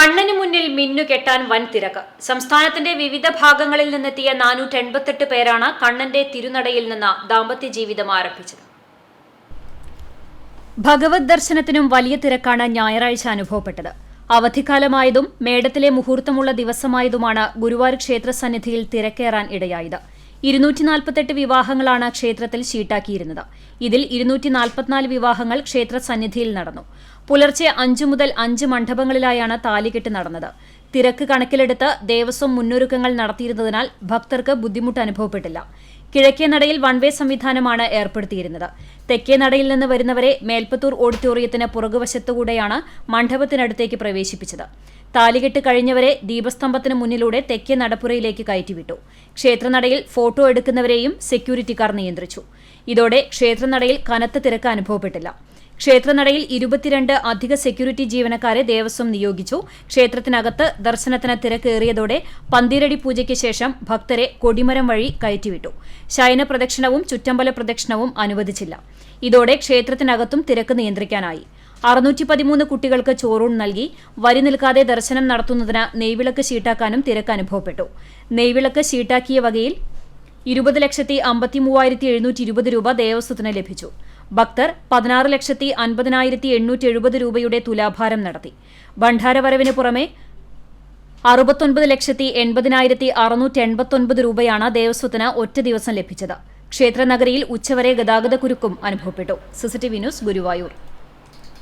കണ്ണന് മുന്നിൽ മിന്നുകെട്ടാൻ വൻ തിരക്ക്. സംസ്ഥാനത്തിന്റെ വിവിധ ഭാഗങ്ങളിൽ നിന്നെത്തിയ നാനൂറ്റി എൺപത്തെട്ട് പേരാണ് കണ്ണന്റെ തിരുനടയിൽ നിന്ന് ദാമ്പത്യ ജീവിതം ആരംഭിച്ചത്. ഭഗവത് ദർശനത്തിനും വലിയ തിരക്കാണ് ഞായറാഴ്ച അനുഭവപ്പെട്ടത്. അവധിക്കാലമായതും മേടത്തിലെ മുഹൂർത്തമുള്ള ദിവസമായതുമാണ് ഗുരുവായൂർ ക്ഷേത്ര സന്നിധിയിൽ തിരക്കേറാൻ ഇടയായത്. ഇരുന്നൂറ്റി നാൽപ്പത്തെട്ട് വിവാഹങ്ങളാണ് ക്ഷേത്രത്തിൽ ഷീട്ടാക്കിയിരുന്നത് ഇതിൽ ഇരുന്നൂറ്റി നാൽപ്പത്തിനാല് വിവാഹങ്ങൾ ക്ഷേത്ര സന്നിധിയിൽ നടന്നു. പുലർച്ചെ അഞ്ചു മുതൽ അഞ്ച് മണ്ഡപങ്ങളിലായാണ് താലികെട്ട് നടന്നത്. തിരക്ക് കണക്കിലെടുത്ത് ദേവസ്വം മുന്നൊരുക്കങ്ങൾ നടത്തിയിരുന്നതിനാൽ ഭക്തർക്ക് ബുദ്ധിമുട്ട് അനുഭവപ്പെട്ടില്ല. കിഴക്കേ നടയിൽ വൺവേ സംവിധാനമാണ് ഏർപ്പെടുത്തിയിരുന്നത്. തെക്കേ നടയിൽ നിന്ന് വരുന്നവരെ മേൽപ്പത്തൂർ ഓഡിറ്റോറിയത്തിന് പുറകുവശത്തുകൂടെയാണ് മണ്ഡപത്തിനടുത്തേക്ക് പ്രവേശിപ്പിച്ചത്. താലികെട്ട് കഴിഞ്ഞവരെ ദീപസ്തംഭത്തിന് മുന്നിലൂടെ തെക്കേ നടപ്പുരയിലേക്ക് കയറ്റിവിട്ടു. ക്ഷേത്രനടയിൽ ഫോട്ടോ എടുക്കുന്നവരെയും സെക്യൂരിറ്റിക്കാർ നിയന്ത്രിച്ചു. ഇതോടെ ക്ഷേത്രനടയിൽ കനത്ത തിരക്ക് അനുഭവപ്പെട്ടില്ല. ക്ഷേത്രനടയിൽ ഇരുപത്തിരണ്ട് അധിക സെക്യൂരിറ്റി ജീവനക്കാരെ ദേവസ്വം നിയോഗിച്ചു. ക്ഷേത്രത്തിനകത്ത് ദർശനത്തിന് തിരക്കേറിയതോടെ പന്തിരടി പൂജയ്ക്ക് ശേഷം ഭക്തരെ കൊടിമരം വഴി കയറ്റിവിട്ടു. ശയന പ്രദക്ഷിണവും ചുറ്റമ്പല പ്രദക്ഷിണവും അനുവദിച്ചില്ല. ഇതോടെ ക്ഷേത്രത്തിനകത്തും തിരക്ക് നിയന്ത്രിക്കാനായി. അറുന്നൂറ്റി പതിമൂന്ന് കുട്ടികൾക്ക് ചോറൂൺ നൽകി. വരി നിൽക്കാതെ ദർശനം നടത്തുന്നതിന് നെയ്വിളക്ക് ഷീട്ടാക്കാനും തിരക്ക് അനുഭവപ്പെട്ടു. നെയ്വിളക്ക് ഷീട്ടാക്കിയ വകയിൽ ഇരുപത് ലക്ഷത്തി അമ്പത്തി മൂവായിരത്തി എഴുന്നൂറ്റി ഇരുപത് രൂപ ദേവസ്വത്തിന് ലഭിച്ചു. ഭക്തർ പതിനാറ് ലക്ഷത്തി അൻപതിനായിരത്തി എണ്ണൂറ്റി എഴുപത് രൂപയുടെ തുലാഭാരം നടത്തി. ഭണ്ഡാരവരവിന് പുറമെ അറുപത്തൊൻപത് ലക്ഷത്തി എൺപതിനായിരത്തി അറുന്നൂറ്റി എൺപത്തൊൻപത് രൂപയാണ് ദേവസ്വത്തിന് ഒറ്റ ദിവസം ലഭിച്ചത്. ക്ഷേത്രനഗരിയിൽ ഉച്ചവരെ ഗതാഗതക്കുരുക്കും അനുഭവപ്പെട്ടു. CCTV news Guruvayur.